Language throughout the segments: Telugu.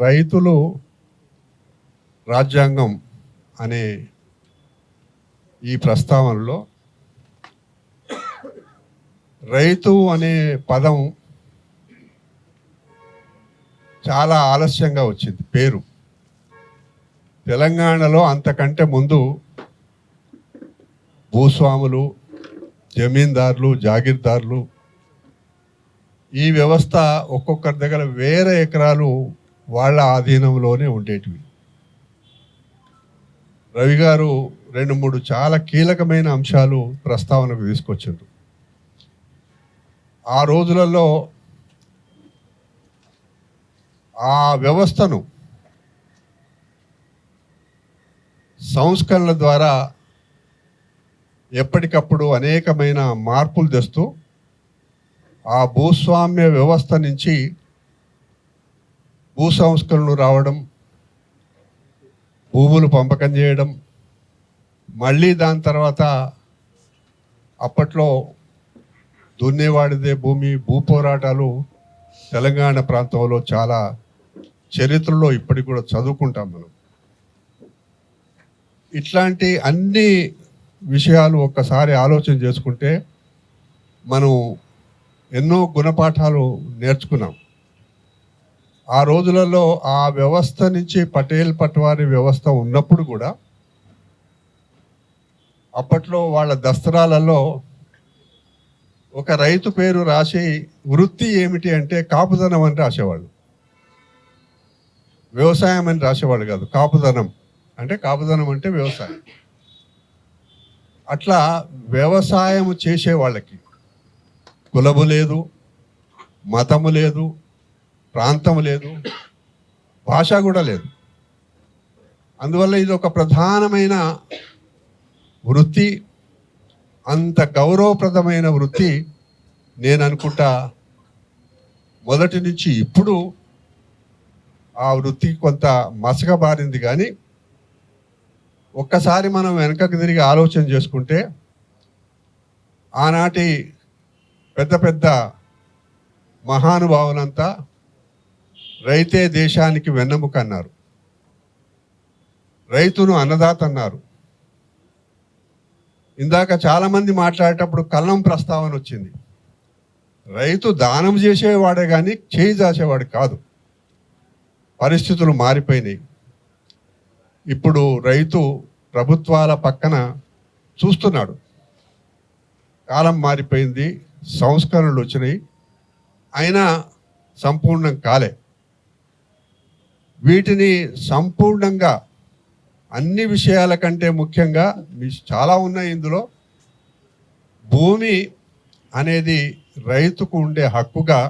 రైతులు రాజ్యాంగం అనే ఈ ప్రస్తావనలో రైతు అనే పదం చాలా ఆలస్యంగా వచ్చింది పేరు. తెలంగాణలో అంతకంటే ముందు భూస్వాములు జమీందారులు జాగీర్దారులు ఈ వ్యవస్థ ఒక్కొక్కరి దగ్గర వేరే ఎకరాలు వాళ్ళ ఆధీనంలోనే ఉండేటివి. రవి గారు రెండు మూడు చాలా కీలకమైన అంశాలు ప్రస్తావనకు తీసుకొచ్చారు. ఆ రోజులలో ఆ వ్యవస్థను సంస్కరణల ద్వారా ఎప్పటికప్పుడు అనేకమైన మార్పులు తెస్తూ ఆ భూస్వామ్య వ్యవస్థ నుంచి భూ సంస్కరణలు రావడం భూములు పంపకం చేయడం మళ్ళీ దాని తర్వాత అప్పట్లో దున్నేవాడిదే భూమి భూ పోరాటాలు తెలంగాణ ప్రాంతంలో చాలా చరిత్రలో ఇప్పటికి కూడా చదువుకుంటాం మనం. ఇట్లాంటి అన్ని విషయాలు ఒక్కసారి ఆలోచన చేసుకుంటే మనం ఎన్నో గుణపాఠాలు నేర్చుకున్నాం. ఆ రోజులలో ఆ వ్యవస్థ నుంచి పటేల్ పట్వారి వ్యవస్థ ఉన్నప్పుడు కూడా అప్పట్లో వాళ్ళ దస్తరాలలో ఒక రైతు పేరు రాసి వృత్తి ఏమిటి అంటే కాపుదనం అని రాసేవాళ్ళు. వ్యవసాయం అని రాసేవాళ్ళు కాదు కాపుదనం. అంటే కాపుదనం అంటే వ్యవసాయం. అట్లా వ్యవసాయం చేసే వాళ్ళకి కులము లేదు మతము లేదు ప్రాంతం లేదు భాష కూడా లేదు. అందువల్ల ఇది ఒక ప్రధానమైన వృత్తి అంత గౌరవప్రదమైన వృత్తి నేను అనుకుంటా మొదటి నుంచి ఇప్పుడు ఆ వృత్తి కొంత మసకబారింది కానీ ఒక్కసారి మనం వెనకకు తిరిగి ఆలోచన చేసుకుంటే ఆనాటి పెద్ద పెద్ద మహానుభావులంతా రైతే దేశానికి వెన్నెముక అన్నారు. రైతును అన్నదాత అన్నారు. ఇందాక చాలామంది మాట్లాడేటప్పుడు కళ్ళం ప్రస్తావన వచ్చింది. రైతు దానం చేసేవాడే కానీ చేయి దాచేవాడు కాదు. పరిస్థితులు మారిపోయినాయి. ఇప్పుడు రైతు ప్రభుత్వాల పక్కన చూస్తున్నాడు. కాలం మారిపోయింది సంస్కరణలు వచ్చినాయి. అయినా సంపూర్ణం కాలే. వీటిని సంపూర్ణంగా అన్ని విషయాల కంటే ముఖ్యంగా చాలా ఉన్నాయి ఇందులో. భూమి అనేది రైతుకు ఉండే హక్కుగా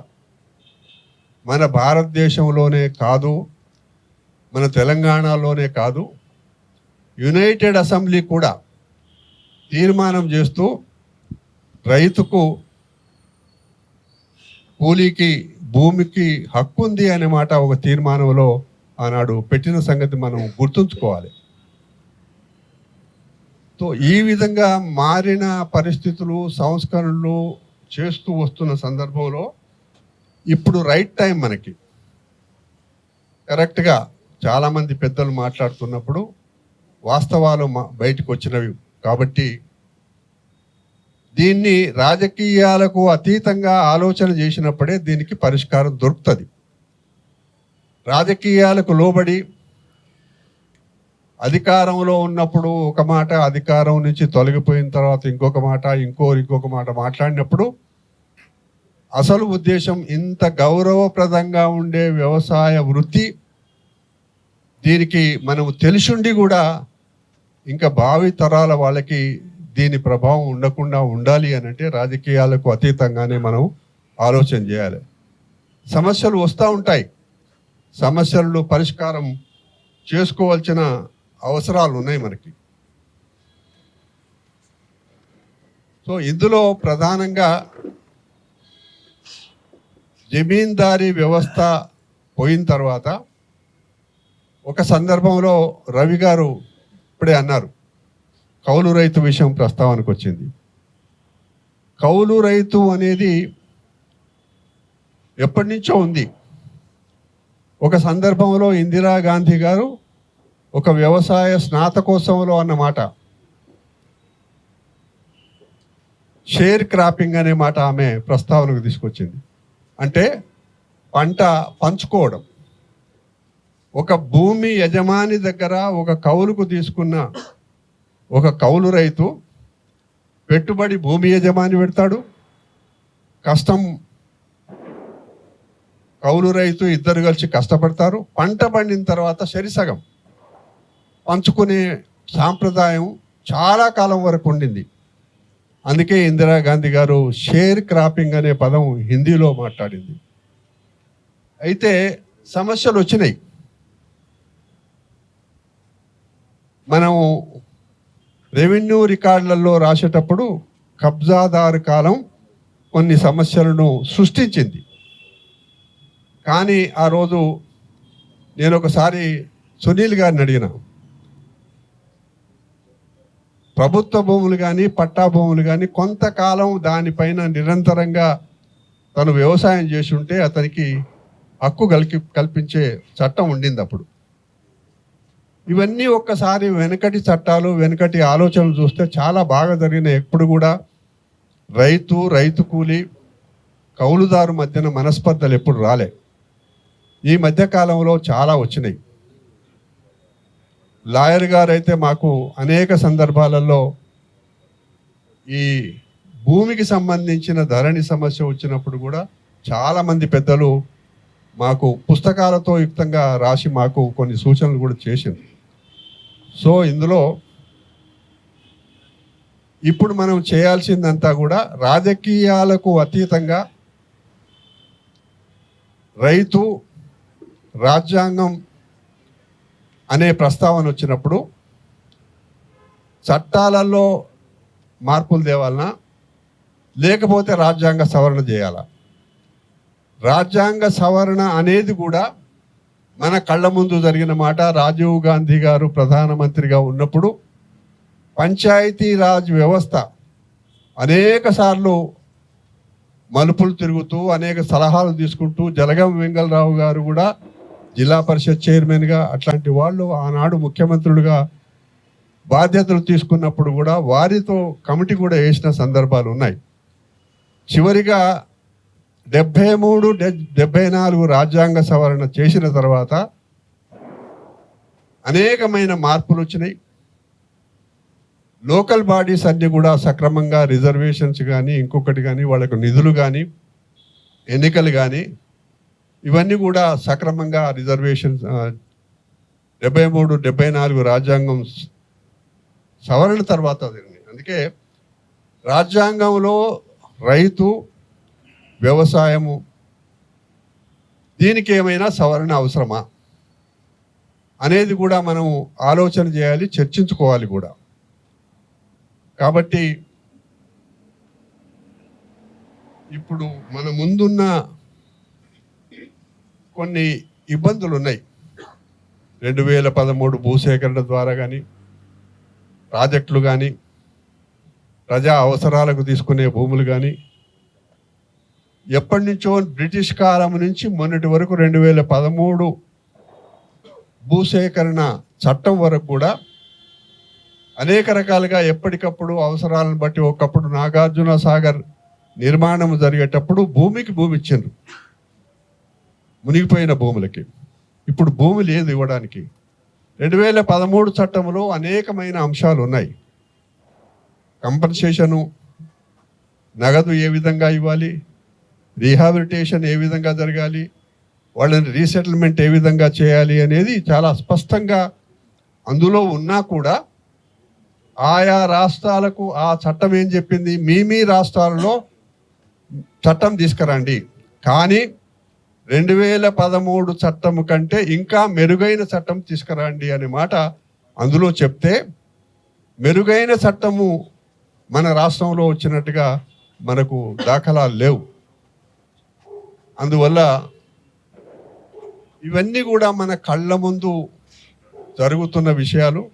మన భారతదేశంలోనే కాదు మన తెలంగాణలోనే కాదు యునైటెడ్ అసెంబ్లీ కూడా తీర్మానం చేస్తూ రైతుకు కూలీకి భూమికి హక్కు ఉంది అనే మాట ఒక తీర్మానంలో ఆనాడు పెట్టిన సంగతి మనం గుర్తుంచుకోవాలి. సో ఈ విధంగా మారిన పరిస్థితులు సంస్కరణలు చేస్తూ వస్తున్న సందర్భంలో ఇప్పుడు రైట్ టైం మనకి. కరెక్ట్గా చాలామంది పెద్దలు మాట్లాడుతున్నప్పుడు వాస్తవాలు బయటకు వచ్చినవి కాబట్టి దీన్ని రాజకీయాలకు అతీతంగా ఆలోచన చేసినప్పుడే దీనికి పరిష్కారం దొరుకుతుంది. రాజకీయాలకు లోబడి అధికారంలో ఉన్నప్పుడు ఒక మాట అధికారం నుంచి తొలగిపోయిన తర్వాత ఇంకొక మాట ఇంకో ఇంకొక మాట మాట్లాడినప్పుడు అసలు ఉద్దేశం ఇంత గౌరవప్రదంగా ఉండే వ్యవసాయ వృత్తి దీనికి మనం తెలిసుండి కూడా ఇంకా భావి తరాల వాళ్ళకి దీని ప్రభావం ఉండకుండా ఉండాలి అని అంటే రాజకీయాలకు అతీతంగానే మనం ఆలోచన చేయాలి. సమస్యలు వస్తూ ఉంటాయి. సమస్యలను పరిష్కారం చేసుకోవాల్సిన అవసరాలు ఉన్నాయి మనకి. సో ఇందులో ప్రధానంగా జమీందారీ వ్యవస్థ పోయిన తర్వాత ఒక సందర్భంలో రవి గారు ఇప్పుడే అన్నారు కౌలు రైతు విషయం ప్రస్తావనకు వచ్చింది. కౌలు రైతు అనేది ఎప్పటి నుంచో ఉంది. ఒక సందర్భంలో ఇందిరాగాంధీ గారు ఒక వ్యవసాయ స్నాతకోత్సవంలో అన్నమాట. షేర్ క్రాపింగ్ అనే మాట ఆమె ప్రస్తావనకు తీసుకొచ్చింది. అంటే పంట పంచుకోవడం. ఒక భూమి యజమాని దగ్గర ఒక కౌలుకు తీసుకున్న ఒక కౌలు రైతు పెట్టుబడి భూమి యజమాని పెడతాడు. కష్టం కౌలు రైతు ఇద్దరు కలిసి కష్టపడతారు. పంట పండిన తర్వాత సరిసగం పంచుకునే సాంప్రదాయం చాలా కాలం వరకు ఉండింది. అందుకే ఇందిరాగాంధీ గారు షేర్ క్రాపింగ్ అనే పదం హిందీలో మాట్లాడింది. అయితే సమస్యలు వచ్చినాయి. మనం రెవెన్యూ రికార్డులలో రాసేటప్పుడు కబ్జాదారు కాలం కొన్ని సమస్యలను సృష్టించింది. కానీ ఆ రోజు నేను ఒకసారి సునీల్ గారిని అడిగిన. ప్రభుత్వ భూములు కానీ పట్టా భూములు కానీ కొంతకాలం దానిపైన నిరంతరంగా తను వ్యవసాయం చేసి ఉంటే అతనికి హక్కు కలిపి కల్పించే చట్టం ఉండింది అప్పుడు. ఇవన్నీ ఒక్కసారి వెనకటి చట్టాలు వెనకటి ఆలోచనలు చూస్తే చాలా బాగా జరిగిన ఎప్పుడు కూడా రైతు రైతు కూలి కౌలుదారు మధ్యన మనస్పర్ధలు ఎప్పుడు రాలే. ఈ మధ్యకాలంలో చాలా వచ్చినాయి. లాయర్ గారు అయితే మాకు అనేక సందర్భాలలో ఈ భూమికి సంబంధించిన ధరణి సమస్య వచ్చినప్పుడు కూడా చాలామంది పెద్దలు మాకు పుస్తకాలతో యుక్తంగా రాసి మాకు కొన్ని సూచనలు కూడా చేసింది సో ఇందులో ఇప్పుడు మనం చేయాల్సిందంతా కూడా రాజకీయాలకు అతీతంగా రైతు రాజ్యాంగం అనే ప్రస్తావన వచ్చినప్పుడు చట్టాలలో మార్పులు తేవాలనా? లేకపోతే రాజ్యాంగ సవరణ చేయాలా? రాజ్యాంగ సవరణ అనేది కూడా మన కళ్ళ ముందు జరిగిన మాట. రాజీవ్ గాంధీ గారు ప్రధానమంత్రిగా ఉన్నప్పుడు పంచాయతీ రాజ్ వ్యవస్థ అనేక సార్లు మలుపులు తిరుగుతూ అనేక సలహాలు తీసుకుంటూ జలగం వెంగళరావు గారు కూడా జిల్లా పరిషత్ చైర్మన్గా అట్లాంటి వాళ్ళు ఆనాడు ముఖ్యమంత్రులుగా బాధ్యతలు తీసుకున్నప్పుడు కూడా వారితో కమిటీ కూడా వేసిన సందర్భాలు ఉన్నాయి. చివరిగా డెబ్బై మూడు డెబ్బై నాలుగు రాజ్యాంగ సవరణ చేసిన తర్వాత అనేకమైన మార్పులు వచ్చినాయి. లోకల్ బాడీస్ అన్ని కూడా సక్రమంగా రిజర్వేషన్స్ కానీ ఇంకొకటి కానీ వాళ్ళకు నిధులు కానీ ఎన్నికలు కానీ ఇవన్నీ కూడా సక్రమంగా రిజర్వేషన్ డెబ్బై మూడు డెబ్బై నాలుగు రాజ్యాంగం సవరణ తర్వాత జరిగింది. అందుకే రాజ్యాంగంలో రైతు వ్యవసాయము దీనికి ఏమైనా సవరణ అవసరమా అనేది కూడా మనం ఆలోచన చేయాలి చర్చించుకోవాలి కూడా. కాబట్టి ఇప్పుడు మన ముందున్న కొన్ని ఇబ్బందులు ఉన్నాయి రెండు వేల పదమూడు భూసేకరణ ద్వారా కానీ ప్రాజెక్టులు కానీ ప్రజా అవసరాలకు తీసుకునే భూములు కానీ ఎప్పటి నుంచో బ్రిటిష్ కాలం నుంచి మొన్నటి వరకు రెండు వేల పదమూడు భూసేకరణ చట్టం వరకు కూడా అనేక రకాలుగా ఎప్పటికప్పుడు అవసరాలను బట్టి ఒకప్పుడు నాగార్జున సాగర్ నిర్మాణం జరిగేటప్పుడు భూమికి భూమి ఇచ్చిండ్రు. మునిగిపోయిన భూములకి. ఇప్పుడు భూమి లేదు ఇవ్వడానికి. రెండు వేల పదమూడు చట్టంలో అనేకమైన అంశాలు ఉన్నాయి. కంపన్సేషను నగదు ఏ విధంగా ఇవ్వాలి రీహాబిలిటేషన్ ఏ విధంగా జరగాలి వాళ్ళని రీసెటిల్మెంట్ ఏ విధంగా చేయాలి అనేది చాలా స్పష్టంగా అందులో ఉన్నా కూడా ఆయా రాష్ట్రాలకు ఆ చట్టం ఏం చెప్పింది? మీ మీ రాష్ట్రాలలో చట్టం తీసుకురండి. కానీ రెండు వేల పదమూడు చట్టం కంటే ఇంకా మెరుగైన చట్టం తీసుకురండి అనే మాట అందులో చెప్తే మెరుగైన చట్టము మన రాష్ట్రంలో వచ్చినట్టుగా మనకు దాఖలాలు లేవు. అందువల్ల ఇవన్నీ కూడా మన కళ్ళ ముందు జరుగుతున్న విషయాలు.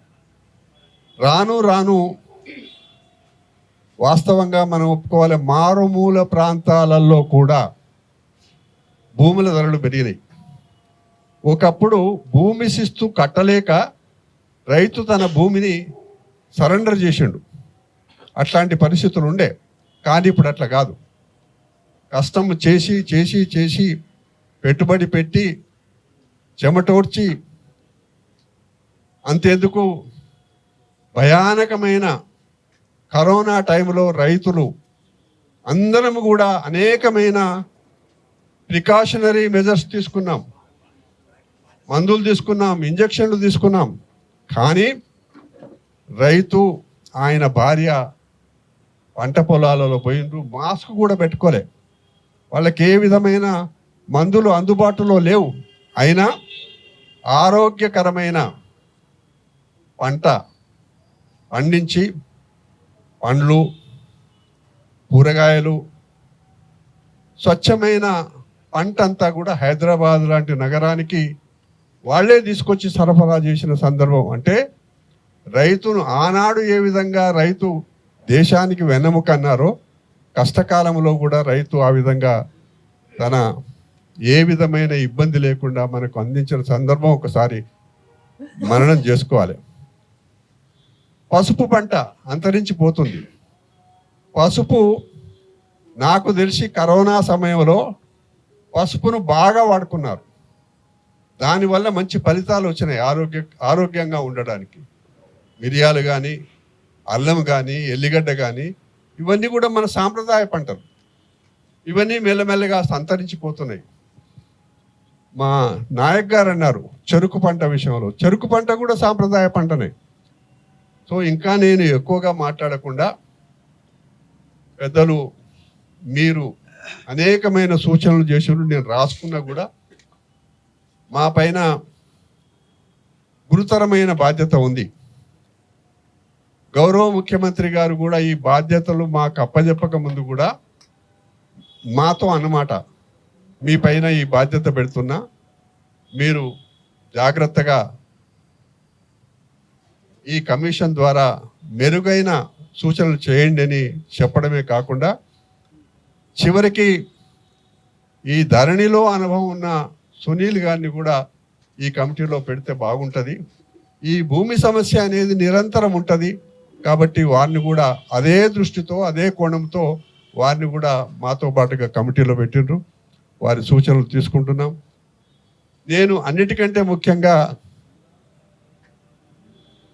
రాను రాను వాస్తవంగా మనం ఒప్పుకోవాలి. మారుమూల ప్రాంతాలలో కూడా భూముల ధరలు పెరిగినాయి. ఒకప్పుడు భూమి శిస్తు కట్టలేక రైతు తన భూమిని సరెండర్ చేసిండు. అట్లాంటి పరిస్థితులు ఉండే కానీ ఇప్పుడు అట్లా కాదు. కష్టం చేసి చేసి చేసి పెట్టుబడి పెట్టి చెమటోడ్చి అంతెందుకు భయానకమైన కరోనా టైంలో రైతులు అందరం కూడా అనేకమైన ప్రికాషనరీ మెజర్స్ తీసుకున్నాం. మందులు తీసుకున్నాం ఇంజక్షన్లు తీసుకున్నాం. కానీ రైతు ఆయన భార్య పంట పొలాలలో పోయిండ్రు మాస్క్ కూడా పెట్టుకోలే. వాళ్ళకి ఏ విధమైన మందులు అందుబాటులో లేవు. అయినా ఆరోగ్యకరమైన పంట పండించి పండ్లు కూరగాయలు స్వచ్ఛమైన పంట అంతా కూడా హైదరాబాద్ లాంటి నగరానికి వాళ్ళే తీసుకొచ్చి సరఫరా చేసిన సందర్భం. అంటే రైతును ఆనాడు ఏ విధంగా రైతు దేశానికి వెన్నెముక అన్నారో కష్టకాలంలో కూడా రైతు ఆ విధంగా తన ఏ విధమైన ఇబ్బంది లేకుండా మనకు అందించిన సందర్భం ఒకసారి మననం చేసుకోవాలి. పసుపు పంట అంతరించిపోతుంది. పసుపు నాకు తెలిసి కరోనా సమయంలో పసుపును బాగా వాడుకున్నారు. దానివల్ల మంచి ఫలితాలు వచ్చినాయి ఆరోగ్య ఆరోగ్యంగా ఉండడానికి. మిరియాలు కానీ అల్లం కానీ ఎల్లిగడ్డ కానీ ఇవన్నీ కూడా మన సాంప్రదాయ పంటలు. ఇవన్నీ మెల్లమెల్లగా సంతరించిపోతున్నాయి. మా నాయక్ గారు అన్నారు చెరుకు పంట విషయంలో. చెరుకు పంట కూడా సాంప్రదాయ పంటనే. సో ఇంకా నేను ఎక్కువగా మాట్లాడకుండా పెద్దలు మీరు అనేకమైన సూచనలు చేసినప్పుడు నేను రాసుకున్నా కూడా మా పైన గురుతరమైన బాధ్యత ఉంది. గౌరవ ముఖ్యమంత్రి గారు కూడా ఈ బాధ్యతలు మాకు అప్పజెప్పక ముందు కూడా మాతో అన్నమాట మీ పైన ఈ బాధ్యత పెడుతున్నా మీరు జాగ్రత్తగా ఈ కమిషన్ ద్వారా మెరుగైన సూచనలు చేయండి అని చెప్పడమే కాకుండా చివరికి ఈ ధరణిలో అనుభవం ఉన్న సునీల్ గారిని కూడా ఈ కమిటీలో పెడితే బాగుంటుంది. ఈ భూమి సమస్య అనేది నిరంతరం ఉంటుంది. కాబట్టి వారిని కూడా అదే దృష్టితో అదే కోణంతో వారిని కూడా మాతో పాటుగా కమిటీలో పెట్టిండ్రు. వారి సూచనలు తీసుకుంటున్నాం. నేను అన్నిటికంటే ముఖ్యంగా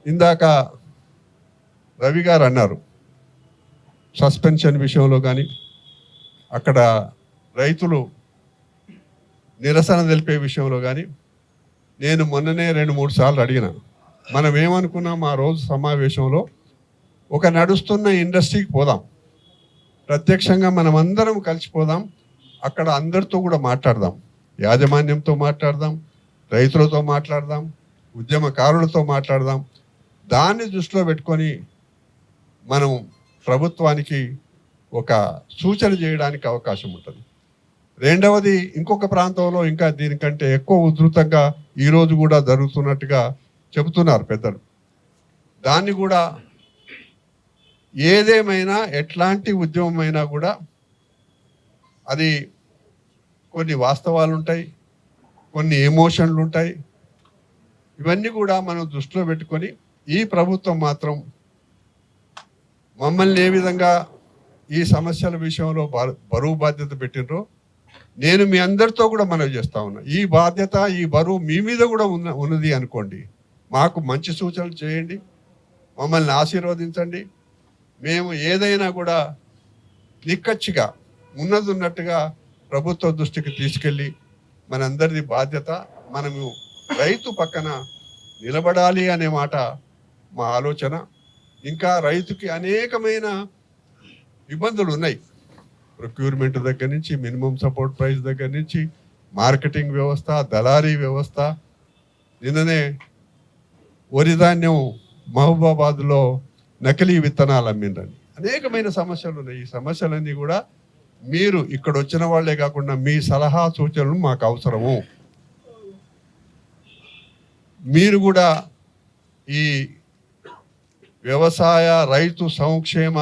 ఇందాక రవి గారు అన్నారు సస్పెన్షన్ విషయంలో కానీ అక్కడ రైతులు నిరసన తెలిపే విషయంలో కానీ నేను మొన్ననే రెండు మూడు సార్లు అడిగిన మనం ఏమనుకున్నాం ఆ రోజు సమావేశంలో ఒక నడుస్తున్న ఇండస్ట్రీకి పోదాం ప్రత్యక్షంగా మనం అందరం కలిసిపోదాం అక్కడ అందరితో కూడా మాట్లాడదాం యాజమాన్యంతో మాట్లాడదాం రైతులతో మాట్లాడదాం ఉద్యమకారులతో మాట్లాడదాం దాన్ని దృష్టిలో పెట్టుకొని మనం ప్రభుత్వానికి ఒక సూచన చేయడానికి అవకాశం ఉంటుంది. రెండవది ఇంకొక ప్రాంతంలో ఇంకా దీనికంటే ఎక్కువ ఉధృతంగా ఈరోజు కూడా జరుగుతున్నట్టుగా చెబుతున్నారు పెద్దలు. దాన్ని కూడా ఏదేమైనా ఎట్లాంటి ఉద్యమమైనా కూడా అది కొన్ని వాస్తవాలు ఉంటాయి కొన్ని ఎమోషన్లు ఉంటాయి ఇవన్నీ కూడా మనం దృష్టిలో పెట్టుకొని ఈ ప్రభుత్వం మాత్రం మమ్మల్ని ఏ విధంగా ఈ సమస్యల విషయంలో బరువు బాధ్యత పెట్టినరో నేను మీ అందరితో కూడా మనవి చేస్తా ఉన్నా. ఈ బాధ్యత ఈ బరువు మీ మీద కూడా ఉన్న ఉన్నది అనుకోండి. మాకు మంచి సూచనలు చేయండి. మమ్మల్ని ఆశీర్వదించండి. మేము ఏదైనా కూడా నిక్కచ్చిగా ఉన్నది ఉన్నట్టుగా ప్రభుత్వ దృష్టికి తీసుకెళ్ళి మనందరిది బాధ్యత మనము రైతు పక్కన నిలబడాలి అనే మాట మా ఆలోచన. ఇంకా రైతుకి అనేకమైన ఇబ్బందులు ఉన్నాయి. ప్రొక్యూర్మెంట్ దగ్గర నుంచి మినిమం సపోర్ట్ ప్రైస్ దగ్గర నుంచి మార్కెటింగ్ వ్యవస్థ దళారీ వ్యవస్థ. నిన్ననే వరి ధాన్యం మహబూబాబాద్లో నకిలీ విత్తనాలు అమ్మిండ్రని అనేకమైన సమస్యలు ఉన్నాయి. ఈ సమస్యలన్నీ కూడా మీరు ఇక్కడ వచ్చిన వాళ్ళే కాకుండా మీ సలహా సూచనలు మాకు అవసరము. మీరు కూడా ఈ వ్యవసాయ రైతు సంక్షేమ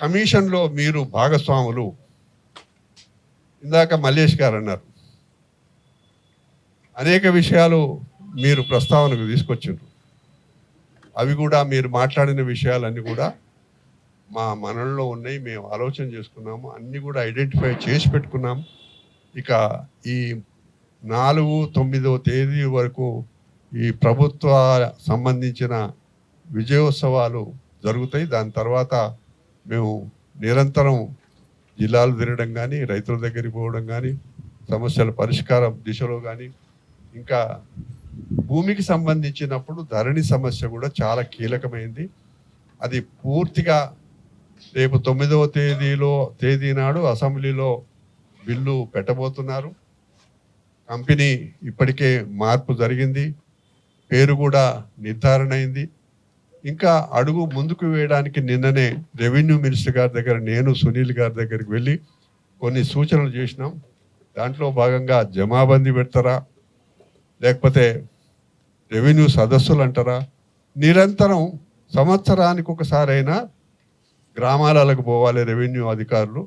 కమిషన్లో మీరు భాగస్వాములు. ఇందాక మల్లేష్ గారు అన్నారు. అనేక విషయాలు మీరు ప్రస్తావనకు తీసుకొచ్చిండ్రు. అవి కూడా మీరు మాట్లాడిన విషయాలన్నీ కూడా మా మనలో ఉన్నాయి. మేము ఆలోచన చేసుకున్నాము. అన్నీ కూడా ఐడెంటిఫై చేసి పెట్టుకున్నాం ఇక ఈ నాలుగు తొమ్మిదో తేదీ వరకు ఈ ప్రభుత్వ సంబంధించిన విజయోత్సవాలు జరుగుతాయి. దాని తర్వాత మేము నిరంతరం జిల్లాలు తిరగడం కానీ రైతుల దగ్గరికి పోవడం కానీ సమస్యల పరిష్కారం దిశలో కానీ ఇంకా భూమికి సంబంధించినప్పుడు ధరణి సమస్య కూడా చాలా కీలకమైంది. అది పూర్తిగా రేపు తొమ్మిదవ తేదీలో తేదీ నాడు అసెంబ్లీలో బిల్లు పెట్టబోతున్నారు. కంపెనీ ఇప్పటికే మార్పు జరిగింది. పేరు కూడా నిర్ధారణ అయింది. ఇంకా అడుగు ముందుకు వేయడానికి నిన్ననే రెవెన్యూ మినిస్టర్ గారి దగ్గర నేను సునీల్ గారి దగ్గరికి వెళ్ళి కొన్ని సూచనలు చేసినాం. దాంట్లో భాగంగా జమాబందీ పెడతారా? లేకపోతే రెవెన్యూ సదస్సులు అంటారా? నిరంతరం సంవత్సరానికి ఒకసారైనా గ్రామాలకు పోవాలి రెవెన్యూ అధికారులు.